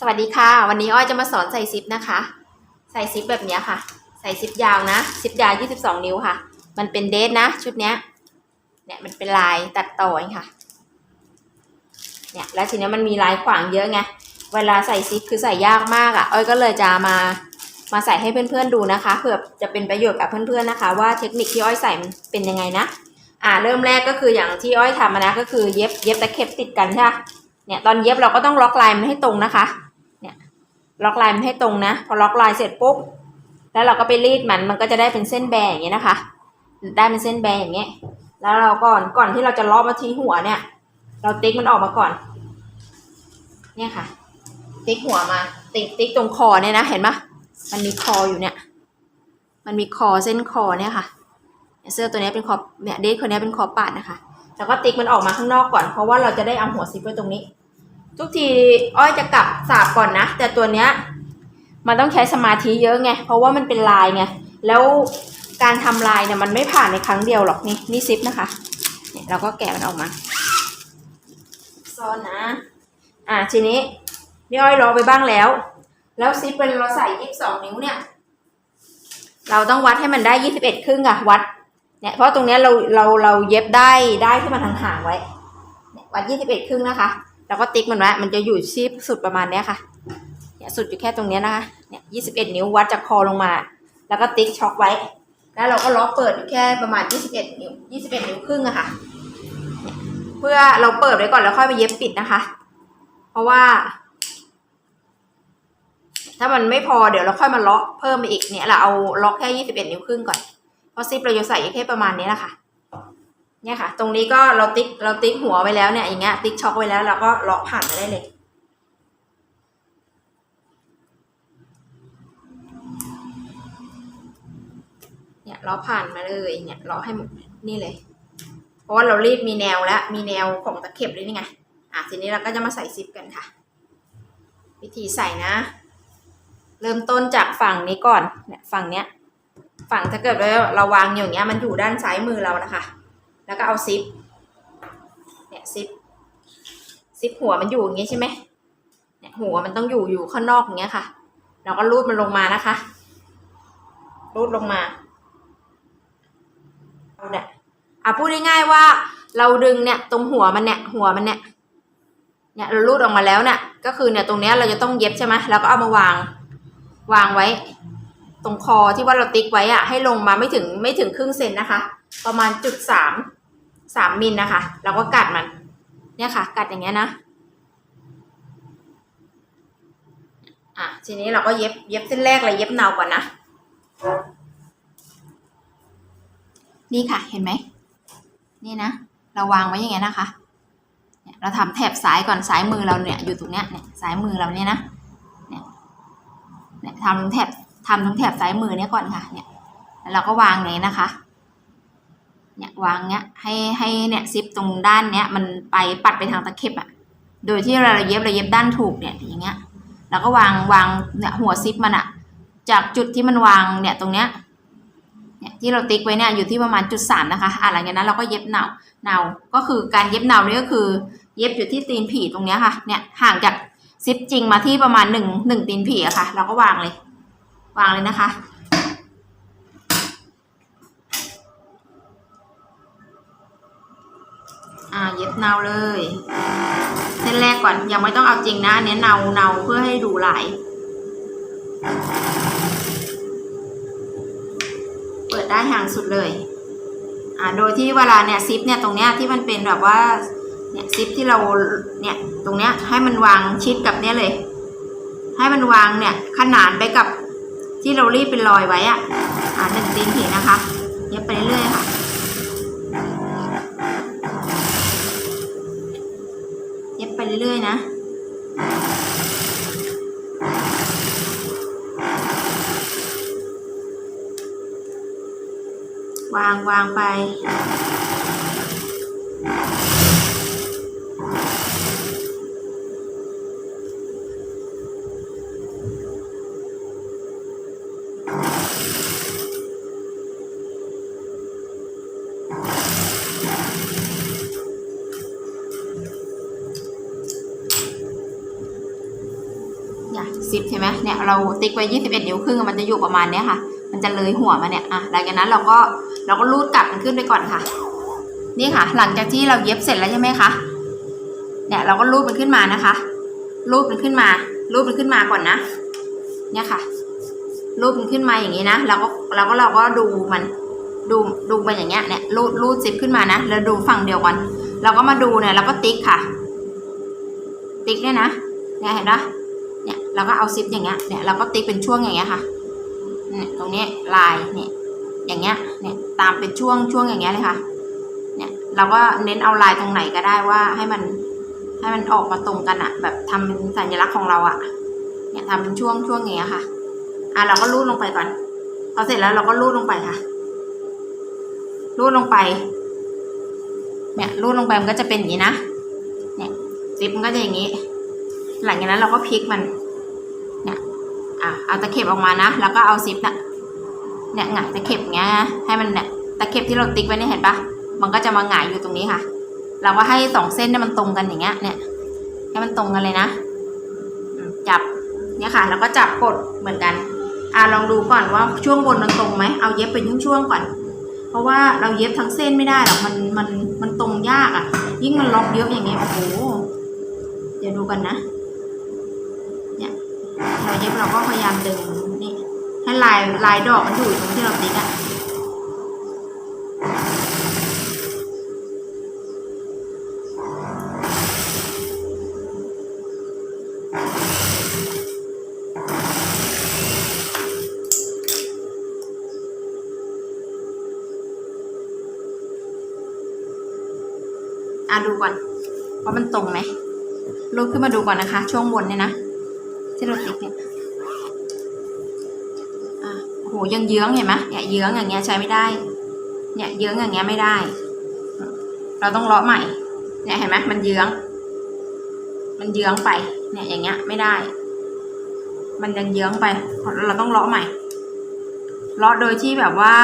สวัสดีค่ะ วันนี้อ้อยจะมาสอนใส่ซิปนะคะ ใส่ซิปแบบนี้ค่ะ ใส่ซิปยาวนะซิปยาว22นิ้วค่ะ มันเป็นเดทนะ ชุดเนี้ยเนี่ยมันเป็นลายตัดต่อเองค่ะเนี่ยแล้วทีนี้มันมีลายขวางเยอะไงเวลาใส่ซิปคือใส่ยากมากอะ่ะอ้อยก็เลยจะมามาใส่ให้เพื่อนๆดูนะคะเผื่อจะเป็นประโยชน์กับเพื่อนๆนะคะ ว่าเทคนิคที่อ้อยใส่มันเป็นยังไงนะอ่าเริ่มแรกก็คืออย่างที่อ้อยทำมานะก็คือเย็บเย็บตะเข็บติดกันใช่ปะเนี่ยตอนเย็บเราก็ต้องล็อกลายมันให้ตรงนะคะ ล็อกลายมันให้ตรงนะ พอล็อกลายเสร็จปุ๊บ แล้วเราก็ไปรีดมัน มันก็จะได้เป็นเส้นแบนอย่างเงี้ยนะคะ ได้เป็นเส้นแบนอย่างเงี้ย แล้วเราก่อน ก่อนที่เราจะล็อกมาที่หัวเนี่ย เราติ๊กมันออกมาก่อน เนี่ยค่ะ ติ๊กหัวมา ติ๊กติ๊กตรงคอเนี่ยนะ เห็นปะมันมีคออยู่เนี่ย มันมีคอเส้นคอเนี่ยค่ะ เสื้อตัวเนี้ยเป็นคอ เนี่ยเดทคนเนี้ยเป็นคอปาดนะคะ แล้วก็ติ๊กมันออกมาข้างนอกก่อน เพราะว่าเราจะได้เอาหัวซิปไว้ตรงนี้ ทุกทีอ้อยจะกลับสาบก่อนนะ แต่ตัวเนี้ยมันต้องใช้สมาธิเยอะไง เพราะว่ามันเป็นลายไง แล้วการทำลายเนี่ยมันไม่ผ่านในครั้งเดียวหรอกนี่นี่ซิปนะคะเนี่ยเราก็แกะมันออกมาซ่อนนะ อ่าทีนี้นี่อ้อยรอไปบ้างแล้ว แล้วซิปเป็นเราใส่ยี่สิบสองนิ้วเนี่ย เราต้องวัดให้มันได้ยี่สิบเอ็ดครึ่งอะวัดเนี่ยเพราะตรงเนี้ยเราเราเราเย็บได้ได้ที่มันห่างๆไว้วัดยี่สิบเอ็ดครึ่งนะคะ แล้วก็ติ๊กมันไว้มันจะอยู่ที่สุดประมาณเนี้ยค่ะเนี่ยสุดอยู่แค่ตรงเนี้ยนะคะเนี่ยยี่สิบเอ็ดนิ้ววัดจากคอลงมา แล้วก็ติ๊กช็อคไว้ แล้วเราก็ล็อกเปิดอยู่แค่ประมาณยี่สิบเอ็ดนิ้วยี่สิบเอ็ดนิ้วครึ่งอะค่ะเนี่ยเพื่อเราเปิดไว้ก่อนแล้วค่อยมาเย็บปิดนะคะ เพราะว่า ถ้ามันไม่พอเดี๋ยวเราค่อยมาล็อกเพิ่มไปอีกเนี่ยเราเอาล็อกแค่ยี่สิบเอ็ดนิ้วครึ่งก่อนเพราะซิปเราจะใส่แค่ประมาณนี้แหละค่ะ เนี่ยค่ะ ตรงนี้ก็เราติ๊กเราติ๊กหัวไว้แล้วเนี่ยอย่างเงี้ยติ๊กช็อคไว้แล้วเราก็เลาะผ่านมาได้เลย เนี่ยเลาะผ่านมาเลยเนี่ยเลาะให้หมดนี่เลย เพราะว่าเรารีดมีแนวแล้วมีแนวของตะเข็บเลยนี่ไงอะทีนี้เราก็จะมาใส่ซิปกันค่ะ วิธีใส่นะ เริ่มต้นจากฝั่งนี้ก่อนเนี่ยฝั่งเนี้ย ฝั่งถ้าเกิดว่าเราวางอยู่อย่างเงี้ยมันอยู่ด้านซ้ายมือเรานะคะ แล้วก็เอาซิปเนี่ยซิปซิปหัวมันอยู่อย่างเงี้ยใช่ไหมเนี่ยหัวมันต้องอยู่อยู่ข้างนอกอย่างเงี้ยค่ะ เราก็รูดมันลงมานะคะรูดลงมาเอาเนี่ยอะพูดง่ายๆว่า เราดึงเนี่ยตรงหัวมันเนี่ยหัวมันเนี่ยเนี่ยเรารูดออกมาแล้วเนี่ยก็คือเนี่ยตรงเนี้ยเราจะต้องเย็บใช่ไหมแล้วก็เอามาวางวางไว้ ตรงคอที่ว่าเราติ๊กไว้อะให้ลงมาไม่ถึงไม่ถึงครึ่งเซนนะคะ ประมาณจุดสามสามมิลนะคะ เราก็กัดมัน เนี่ยค่ะ กัดอย่างเงี้ยนะอะทีนี้เราก็เย็บเย็บเส้นแรกเลยเย็บเนาก่อนนะ นี่ค่ะเห็นไหม นี่นะ เราวางไว้อย่างเงี้ยนะคะเนี่ยเราทำแถบซ้ายก่อนซ้ายมือเราเนี่ยอยู่ตรงเนี้ยเนี่ยซ้ายมือเราเนี่ยนะเนี่ยเนี่ยทำตรงแถบทำตรงแถบซ้ายมือเนี่ยก่อนค่ะเนี่ยแล้วเราก็วางอย่างนี้นะคะ เนี่ยวางเนี้ยให้ให้เนี่ยซิปตรงด้านเนี้ยมันไปปัดไปทางตะเข็บอะโดยที่เราเย็บเราเย็บด้านถูกเนี่ยอย่างเงี้ยแล้วก็วางวางเนี่ยหัวซิปมันอะจากจุดที่มันวางเนี่ยตรงเนี้ยเนี่ยที่เราติ๊กไว้เนี่ยอยู่ที่ประมาณจุดสามนะคะอะหลังจากนั้นเราก็เย็บเนาเนาก็คือการเย็บเนานี่ก็คือ เย็บอยู่ที่ตีนผีตรงเนี้ยค่ะเนี่ยห่างจากซิปจริงมาที่ประมาณหนึ่งหนึ่งตีนผีอะค่ะ เราก็วางเลยวางเลยนะคะ ย็บเนาเลย เส้นแรกก่อนยังไม่ต้องเอาจริงนะอันนี้เนาเนาเพื่อให้ดูลาย เปิดได้ห่างสุดเลย อ่าโดยที่เวลาเนี่ยซิปเนี่ยตรงเนี้ยที่มันเป็นแบบว่าเนี่ยซิปที่เราเนี่ยตรงเนี้ยให้มันวางชิดกับเนี่ยเลย ให้มันวางเนี่ยขนานไปกับที่เรารีบเป็นรอยไว้อะอ่าหนึ่งตีนผีนะคะ เย็บไปเรื่อยๆค่ะ วางวางไปนค่ะซิปใช่ไหมเนี่ยเราติ๊กไว้ยี่สิบเอ็ดนิ้วครึ่งมันจะอยู่ประมาณเนี้ยค่ะ มันจะเลยหัวมาเนี่ยอะหลังจากนั้นเราก็ เราก็รูดกลับมันขึ้นไปก่อนค่ะ นี่ค่ะ หลังจากที่เราเย็บเสร็จแล้วใช่ไหมคะเนี่ยเราก็รูดมันขึ้นมานะคะ รูดมันขึ้นมา รูดมันขึ้นมาก่อนนะ เนี่ยค่ะ รูดมันขึ้นมาอย่างนี้นะเราก็เราก็เราก็ดูมัน ดูดูมันอย่างเงี้ยเนี่ยรูดรูดซิปขึ้นมานะแล้วดูฝั่งเดียวกันเราก็มาดูเนี่ยเราก็ติ๊กค่ะ ติ๊กเนี่ยนะเนี่ยเห็นปะเนี่ยเราก็เอาซิปอย่างเงี้ยเนี่ยเราก็ติ๊กเป็นช่วงอย่างเงี้ยค่ะเนี่ยตรงนี้ลายเนี่ยอย่างเงี้ยเนี่ย ตามเป็นช่วงช่วงอย่างเงี้ยเลยค่ะ เนี่ยเราก็เน้นเอาลายตรงไหนก็ได้ว่าให้มันให้มันออกมาตรงกันอะแบบทำเป็นสัญลักษณ์ของเราอะเนี่ยทำเป็นช่วงช่วงเงี้ยค่ะ อะเราก็รูดลงไปก่อนพอเสร็จแล้วเราก็รูดลงไปค่ะ รูดลงไป เนี่ยรูดลงไปมันก็จะเป็นอย่างนี้นะ เนี่ยซิปมันก็จะอย่างนี้ หลังจากนั้นเราก็พลิกมัน เนี่ย อะเอาตะเข็บออกมานะ แล้วก็เอาซิปน่ะ เนี่ยหงายตะเข็บเงี้ยให้มันเนี่ยตะเข็บที่เราติ๊กไว้เนี่ยเห็นปะมันก็จะมาหงายอยู่ตรงนี้ค่ะ เราก็ให้สองเส้นเนี่ยมันตรงกันอย่างเงี้ย เนี่ยให้มันตรงกันเลยนะจับเนี่ยค่ะ แล้วก็จับกดเหมือนกันอะลองดูก่อนว่าช่วงบนมันตรงไหมเอาเย็บเป็นช่วงๆก่อน เพราะว่าเราเย็บทั้งเส้นไม่ได้หรอกมันมันมันตรงยากอะ่ะ ยิ่งมันล็อกเยอะอย่างเงี้ยโอ้โหเดี๋ยวดูกันนะ เนี่ยเราเย็บเราก็พยายามดึง ให้ลายลายดอกมันอยู่ตรงที่เราติ๊กอะอะดูก่อนว่ามันตรงไหมลุกขึ้นมาดูก่อนนะคะ ช่วงบนเนี่ยนะที่เราติ๊กเนี่ย หยังเยื้องเห็นไหมเนี่ยเยื้องอย่างเงี้ยใช้ไม่ได้ เนี่ยเยื้องอย่างเงี้ยไม่ได้ เราต้องเลาะใหม่ เนี่ยเห็นไหมมันเยื้อง มันเยื้องไป เนี่ยอย่างเงี้ยไม่ได้ มันยังเยื้องไป เราต้องเลาะใหม่ เลาะโดยที่แบบว่า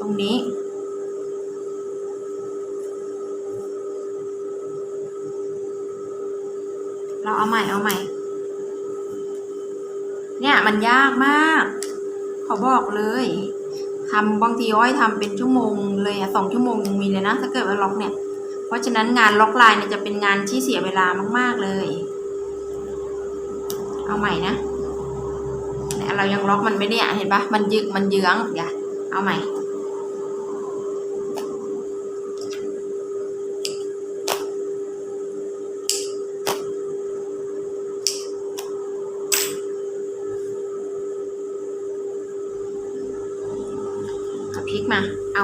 ตรงนี้เราเอาใหม่เอาใหม่ เนี่ยมันยากมากเขาบอกเลยทำบางทีอ้อยทำเป็นชั่วโมงเลยอะสองชั่วโมงยังมีเลยนะ ถ้าเกิดว่าล็อกเนี่ย เพราะฉะนั้นงานล็อกลายเนี่ยจะเป็นงานที่เสียเวลามากๆเลย เอาใหม่นะเนี่ยเรายังล็อกมันไม่ได้เห็นปะมันยึกมันเยื้องอย่าเอาใหม่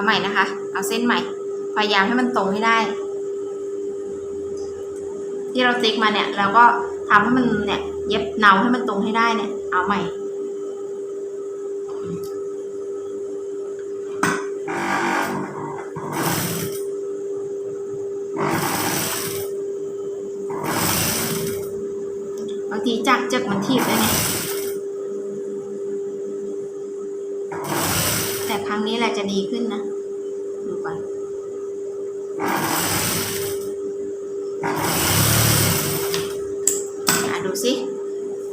ใหม่นะคะ เอาเส้นใหม่ พยายามให้มันตรงให้ได้ ที่เราติ๊กมาเนี่ยเราก็ทำให้มันเนี่ย เย็บเนาให้มันตรงให้ได้เนี่ย เอาใหม่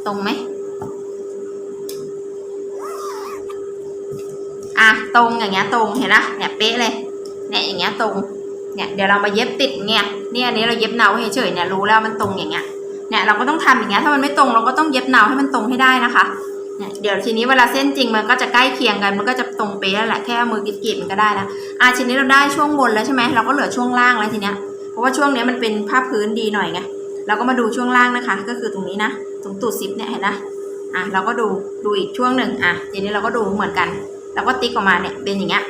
ตรงไหมอะตรงอย่างเงี้ยตรงเห็นนะเนี่ยเป๊ะเลยเนี่ยอย่างเงี้ยตรงเนี่ยเดี๋ยวเรามาเย็บติดเงี้ยเนี่ยอันนี้เราเย็บเนาให้เฉยๆเนี่ยรู้แล้วมันตรงอย่างเงี้ยเนี่ยเราก็ต้องทำอย่างเงี้ยถ้ามันไม่ตรงเราก็ต้องเย็บเนาให้มันตรงให้ได้นะคะเนี่ยเดี๋ยวทีนี้เวลาเส้นจริงมันก็จะใกล้เคียงกันมันก็จะตรงเป๊ะแล้วแหละแค่มือกรีดๆมันก็ได้นะอะทีนี้เราได้ช่วงบนแล้วใช่ไหมเราก็เหลือช่วงล่างแล้วทีเนี้ยเพราะว่าช่วงเนี้ยมันเป็นผ้าพื้นดีหน่อยไงเราก็มาดูช่วงล่างนะคะ ก็คือตรงนี้นะ ตรงตูดซิปเนี่ยเห็นนะอะเราก็ดูดูอีกช่วงหนึ่งอะทีนี้เราก็ดูเหมือนกันเราก็ติ๊กออกมาเนี่ยเป็นอย่างเงี้ย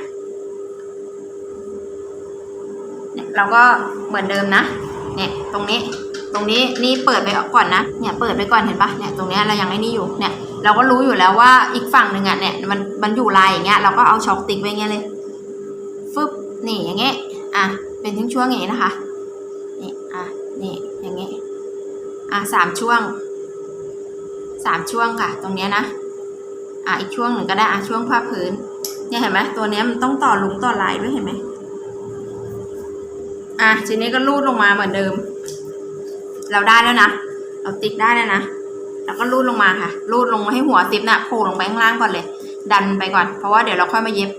เนี่ยเราก็เหมือนเดิมนะเนี่ยตรงนี้ตรงนี้นี่เปิดไปก่อนนะเนี่ยเปิดไปก่อนเห็นปะเนี่ยตรงนี้เรายังไอ้นี่อยู่เนี่ยเราก็รู้อยู่แล้วว่าอีกฝั่งหนึ่งอะเนี่ยมันมันอยู่ลายอย่างเงี้ยเราก็เอาช็อคติ๊กไว้เงี้ยเลยฟึบนี่อย่างเงี้ยอะเป็นทั้งช่วงอย่างงี้นะคะนี่อะนี่อย่างเงี้ยอะสามช่วง สามช่วงค่ะ ตรงเนี้ยนะ อะอีกช่วงหนึ่งก็ได้อะช่วงผ้าพื้น เนี่ยเห็นไหมตัวเนี้ยมันต้องต่อลุงต่อลายด้วยเห็นไหมอะทีนี้ก็รูดลงมาเหมือนเดิม เราได้แล้วนะ เราติ๊กได้แล้วนะ แล้วก็รูดลงมาค่ะรูดลงมาให้หัวซิปน่ะโผล่ลงไปข้างล่างก่อนเลย ดันไปก่อน เพราะว่าเดี๋ยวเราค่อยมาเย็บ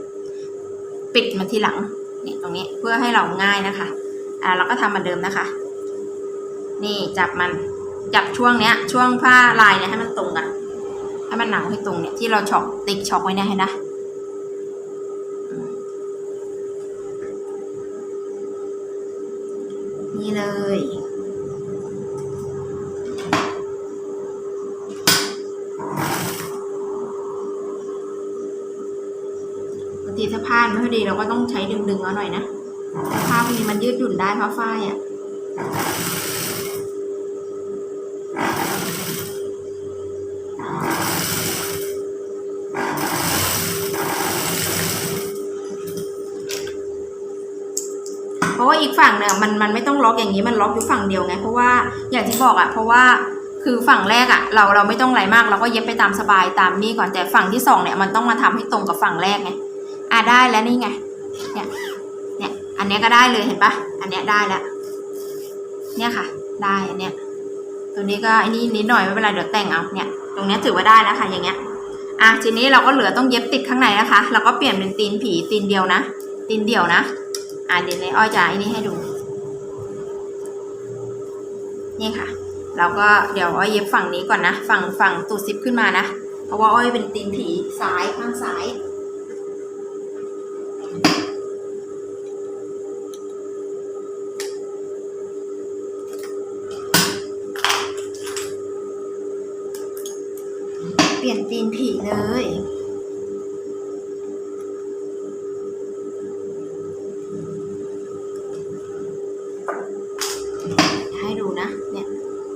ปิดมันทีหลังนี่ตรงนี้เพื่อให้เราง่ายนะคะ อ่าเราก็ทำเหมือนเดิมนะคะ นี่จับมัน จับช่วงเนี้ย ช่วงผ้าลายเนี่ยให้มันตรงกันให้มันหนังให้ตรงเนี่ยที่เราช็อกติ๊กช็อกไว้เนี่ยเห็นะนี่เลยบางทีถ้าผ้ามันไม่ค่อยดีเราก็ต้องใช้ดึงๆเอาหน่อยนะผ้าพวกนี้มันยืดหยุ่นได้เพราะฝ้ายอะ ราะว่าอีกฝั่งเนี่ยมันมันไม่ต้องล็อกอย่างนี้มันล็อกอยู่ฝั่งเดียวไง เพราะว่าอย่างที่บอกอะเพราะว่าคือฝั่งแรกอะเราเราไม่ต้องไรมากเราก็เย็บไปตามสบายตามนี่ก่อนแต่ฝั่งที่สองเนี่ยมันต้องมาทำให้ตรงกับฝั่งแรกไงอะได้แล้วนี่ไงเนี่ยเนี่ยอันนี้ก็ได้เลยเห็นปะอันเนี้ยได้แล้วเนี่ยค่ะ ได้อันเนี้ยตัวนี้ก็อ้นี่นิดหน่อยไม่เป็นไรเดี๋ยวแต่งเอาเนี่ยตรงเนี้ยถือว่าได้แล้วค่ะอย่างเงี้ยอะทีนี้เราก็เหลือต้องเย็บติดข้างในนะคะ เราก็เปลี่ยนเป็นตีนผีตีนเดียวนะตีนเดียวนะ อะเดี๋ยวในอ้อยจะอันนี้ให้ดู นี่ค่ะ เราก็เดี๋ยวอ้อยเย็บฝั่งนี้ก่อนนะ ฝั่งฝั่งตูดซิปขึ้นมานะ เพราะว่าอ้อยเป็นตีนผีซ้ายข้างซ้าย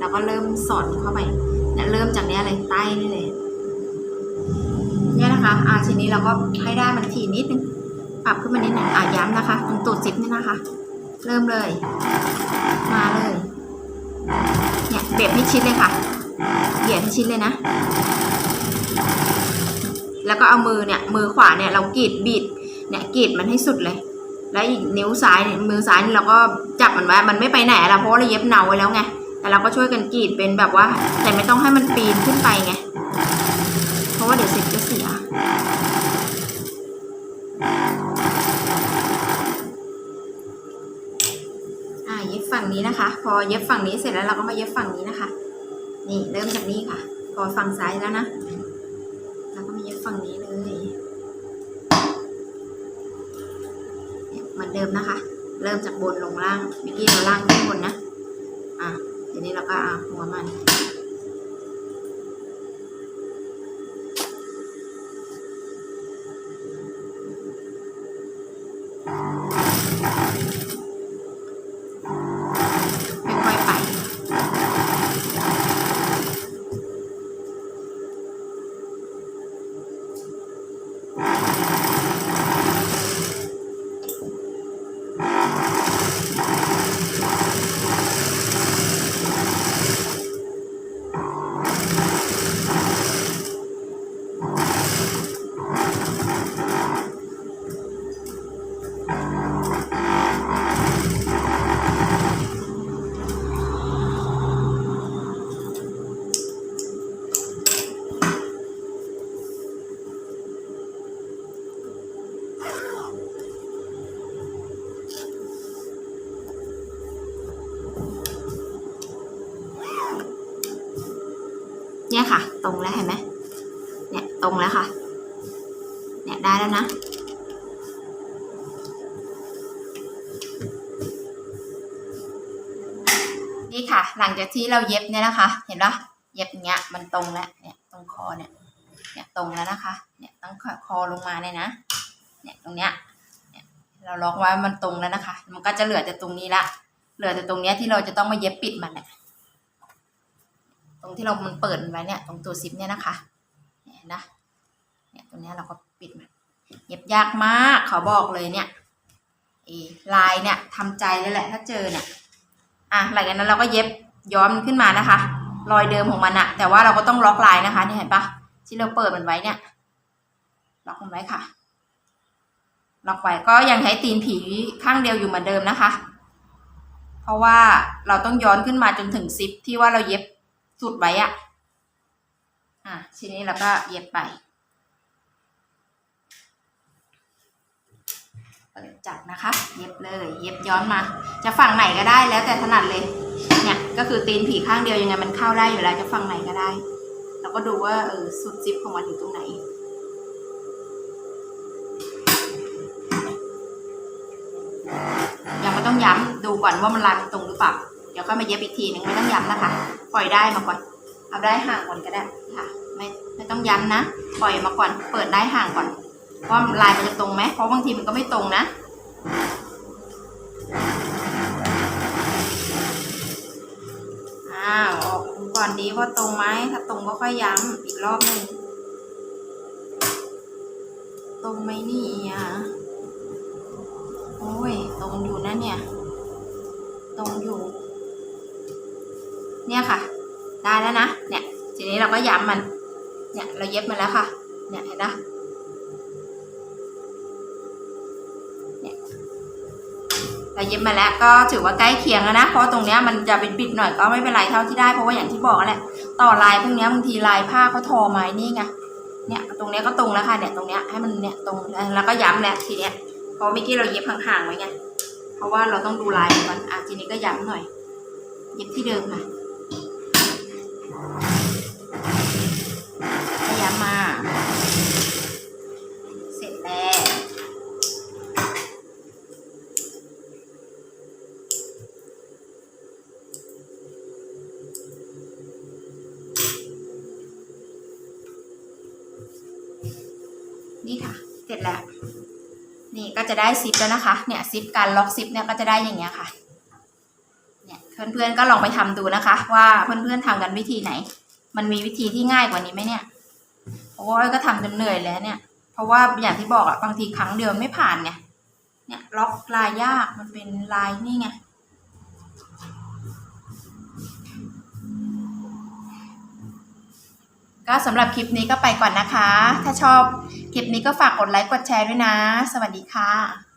เราก็เริ่มสอดเข้าไปเนี่ยเริ่มจากเนี้ยเลยใต้นี่เลยเนี่ยนะคะอ่าทีนี้เราก็ให้ได้มันถี่นิดนึงปรับขึ้นมานิดหนึ่งอ่าย้ำนะคะตรงตูดซิปนี่นะคะ เริ่มเลย มาเลยเนี่ยเบียดให้ชิดเลยค่ะเบียดให้ชิดเลยนะ แล้วก็เอามือเนี่ยมือขวาเนี่ยเรากรีดบีดเนี่ยกรีดมันให้สุดเลย แล้วอีกนิ้วซ้ายเนี่ยมือซ้ายนี่เราก็จับมันไว้มันไม่ไปไหนอะเพราะเราเย็บเนาไว้แล้วไง แต่เราก็ช่วยกันกรีดเป็นแบบว่า แต่ไม่ต้องให้มันปีนขึ้นไปไง เพราะว่าเดี๋ยวเสร็จจะเสีย อ่าเย็บฝั่งนี้นะคะ พอเย็บฝั่งนี้เสร็จแล้วเราก็มาเย็บฝั่งนี้นะคะ นี่เริ่มจากนี้ค่ะ พอฝั่งซ้ายแล้วนะ เนี่ยค่ะ ตรงแล้วเห็นไหมเนี่ยตรงแล้วค่ะ เนี่ยได้แล้วนะ นี่ค่ะ หลังจากที่เราเย็บเนี่ยนะคะ เห็นปะเย็บอย่างเงี้ยมันตรงแล้วเนี่ยตรงคอเนี่ยเนี่ยตรงแล้วนะคะ เนี่ยตั้งคอลงมาเลยนะ เนี่ยตรงเนี้ยเนี่ยเราล็อกไว้มันตรงแล้วนะคะ มันก็จะเหลือแต่ตรงนี้ละ เหลือแต่ตรงเนี้ยที่เราจะต้องมาเย็บปิดมันเนี่ย รงที่เรามันเปิดไว้เนี่ยตรงตัวซิปเนี่ยนะคะเนี่ยนะเนี่ยตรงเนี้ยเราก็ปิดมันเย็บยากมากขอบอกเลยเนี่ยเอลายเนี่ยทำใจเลยแหละถ้าเจอเนี่ยอะหลังจากนั้นเราก็เย็บย้อมขึ้นมานะคะ รอยเดิมของมันอะแต่ว่าเราก็ต้องล็อกลายนะคะนี่เห็นปะที่เราเปิดมันไว้เนี่ย ล็อกมันไว้ค่ะ ล็อกไว้ก็ยังใช้ตีนผีข้างเดียวอยู่เหมือนเดิมนะคะ เพราะว่าเราต้องย้อนขึ้นมาจนถึงซิปที่ว่าเราเย็บ สุดไว้อะอะทีนี้เราก็เย็บไปเปิดจับนะคะ เย็บเลย เย็บย้อนมา จะฝั่งไหนก็ได้แล้วแต่ถนัดเลย เนี่ยก็คือตีนผีข้างเดียวยังไงมันเข้าได้อยู่แล้วจะฝั่งไหนก็ได้เราก็ดูว่าเออสุดซิปของมันอยู่ตรงไหนยังไม่ต้องย้ำดูก่อนว่ามันรันตรงหรือเปล่าเดี๋ยวก็มาเย็บอีกทีหนึ่งไม่ต้องย้ำนะคะ ปล่อยได้มาก่อนเอาได้ห่างก่อนก็ได้ค่ะ ไม่ไม่ต้องย้ำนะปล่อยมาก่อนเปิดได้ห่างก่อนว่าลายมันจะตรงไหมเพราะบางทีมันก็ไม่ตรงนะอ้าวออกก่อนดีว่าตรงไหมถ้าตรงก็ค่อยย้ำอีกรอบหนึ่งตรงไหมนี่อะโอ้ยตรงอยู่นะเนี่ย ตรงอยู่ เนี่ยค่ะ ได้แล้วนะ เนี่ย ทีนี้เราก็ย้ำมัน เนี่ย เราเย็บมาแล้วค่ะ เนี่ยเห็นนะเนี่ยเราเย็บมาแล้วก็ถือว่าใกล้เคียงแล้วนะ เพราะตรงเนี้ยมันจะเป็นบิดหน่อยก็ไม่เป็นไรเท่าที่ได้ เพราะว่าอย่างที่บอกแหละ ต่อลายพวกเนี้ยบางทีลายผ้าเขาทอไมานี่ไง เนี่ย ตรงเนี้ยก็ตรงแล้วค่ะ เนี่ย ตรงเนี้ยให้มันเนี่ยตรง แล้วก็ย้ำแหละทีเนี้ยเพราะเมื่อกี้เราเย็บห่างๆไว้ไง เพราะว่าเราต้องดูลายมันก่อนอะทีนี้ก็ย้ำหน่อย เย็บที่เดิมค่ะ ได้ซิปแล้วนะคะ เนี่ยซิปการล็อกซิปเนี่ยก็จะได้อย่างเงี้ยค่ะ เนี่ยเพื่อนๆก็ลองไปทำดูนะคะ ว่าเพื่อนๆทำกันวิธีไหน มันมีวิธีที่ง่ายกว่านี้ไหมเนี่ยเพราะว่าอ้ยก็ทำจนเหนื่อยแล้วเนี่ย เพราะว่าอย่างที่บอกอะบางทีครั้งเดียวไม่ผ่านไงเนี่ยล็อกลายยากมันเป็นลายนี่ไง ก็สำหรับคลิปนี้ก็ไปก่อนนะคะ ถ้าชอบคลิปนี้ก็ฝากกดไลค์กดแชร์ด้วยนะ สวัสดีค่ะ